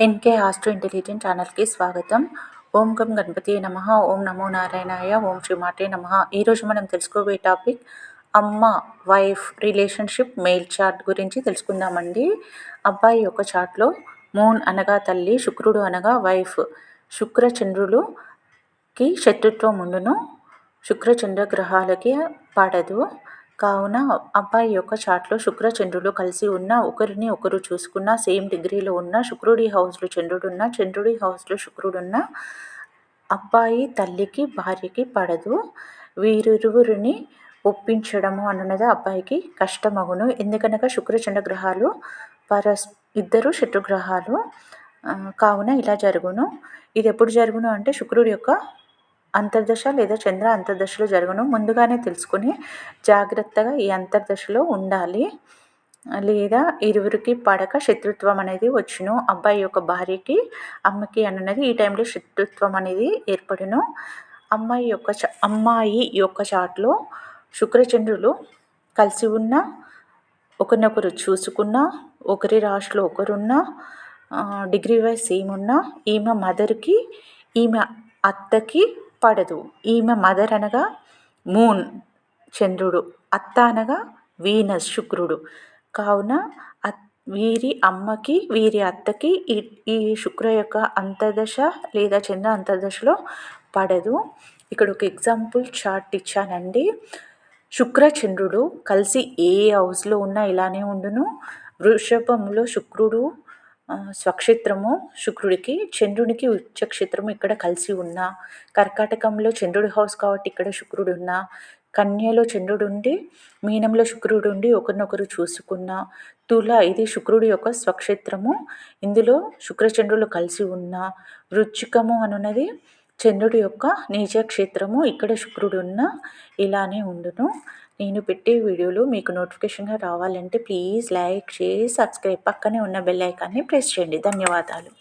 NK astro intelligent ఛానల్కి స్వాగతం. ఓం గం గణపతి నమ. ఓం నమో నారాయణాయ. ఓం శ్రీమాటే నమ. ఈరోజు మనం తెలుసుకోబోయే టాపిక్ అమ్మ వైఫ్ రిలేషన్షిప్ మెయిల్ చార్ట్ గురించి తెలుసుకుందామండి. అబ్బాయి యొక్క చార్ట్లో మూన్ అనగా తల్లి శుక్రుడు అనగా వైఫ్. శుక్రచంద్రులుకి శత్రుత్వం ఉండును. శుక్రచంద్ర గ్రహాలకి పడదు. కావున అబ్బాయి యొక్క చార్ట్లో శుక్ర చంద్రులు కలిసి ఉన్న ఒకరిని ఒకరు చూసుకున్న సేమ్ డిగ్రీలో ఉన్న శుక్రుడి హౌస్లో చంద్రుడు ఉన్న చంద్రుడి హౌస్లో శుక్రుడు ఉన్న అబ్బాయి తల్లికి భార్యకి పడదు. వీరిరువురిని ఒప్పించడము అన్నది అబ్బాయికి కష్టమగును. ఎందుకనగా శుక్ర గ్రహాలు పరస్ ఇద్దరు శత్రుగ్రహాలు కావున ఇలా జరుగును. ఇది ఎప్పుడు జరుగును అంటే శుక్రుడి యొక్క అంతర్దశ లేదా చంద్ర అంతర్దశలో జరగను. ముందుగానే తెలుసుకుని జాగ్రత్తగా ఈ అంతర్దశలో ఉండాలి. లేదా ఇరువురికి పడక శత్రుత్వం అనేది వచ్చును. అబ్బాయి యొక్క భార్యకి అమ్మకి అన్నది ఈ టైంలో శత్రుత్వం అనేది ఏర్పడును. అమ్మాయి యొక్క అమ్మాయి యొక్క చాట్లో శుక్రచంద్రులు కలిసి ఉన్న ఒకరినొకరు చూసుకున్న ఒకరి రాశిలో ఒకరున్న డిగ్రీ వైజ్ సేమ్ ఉన్న ఈమె మదర్కి ఈమె అత్తకి పడదు ఈమె మదర్ అనగా మూన్ చంద్రుడు అత్త అనగా వీనస్ శుక్రుడు. కావున వీరి అమ్మకి వీరి అత్తకి ఈ ఈ శుక్ర యొక్క అంతర్దశ లేదా చంద్ర అంతర్దశలో పడదు. ఇక్కడ ఒక ఎగ్జాంపుల్ చార్ట్ ఇచ్చానండి. శుక్ర చంద్రుడు కలిసి ఏ హౌస్లో ఉన్నా ఇలానే ఉండును. వృషభంలో శుక్రుడు స్వక్షేత్రము శుక్రుడికి చంద్రునికి ఉచ్చక్షేత్రము ఇక్కడ కలిసి ఉన్న. కర్కాటకంలో చంద్రుడి హౌస్ కాబట్టి ఇక్కడ శుక్రుడు ఉన్న. కన్యలో చంద్రుడు ఉండి మీనంలో శుక్రుడు ఉండి ఒకరినొకరు చూసుకున్న. తుల ఇది శుక్రుడి యొక్క స్వక్షేత్రము. ఇందులో శుక్రచంద్రులు కలిసి ఉన్న. వృచ్చికము అనున్నది చంద్రుడి యొక్క నీచక్షేత్రము. ఇక్కడ శుక్రుడు ఉన్న ఇలానే ఉండును. నేను పెట్టే వీడియోలు మీకు నోటిఫికేషన్గా రావాలంటే ప్లీజ్ లైక్ షేర్ సబ్స్క్రైబ్ పక్కనే ఉన్న బెల్ ఐకాన్ని ప్రెస్ చేయండి. ధన్యవాదాలు.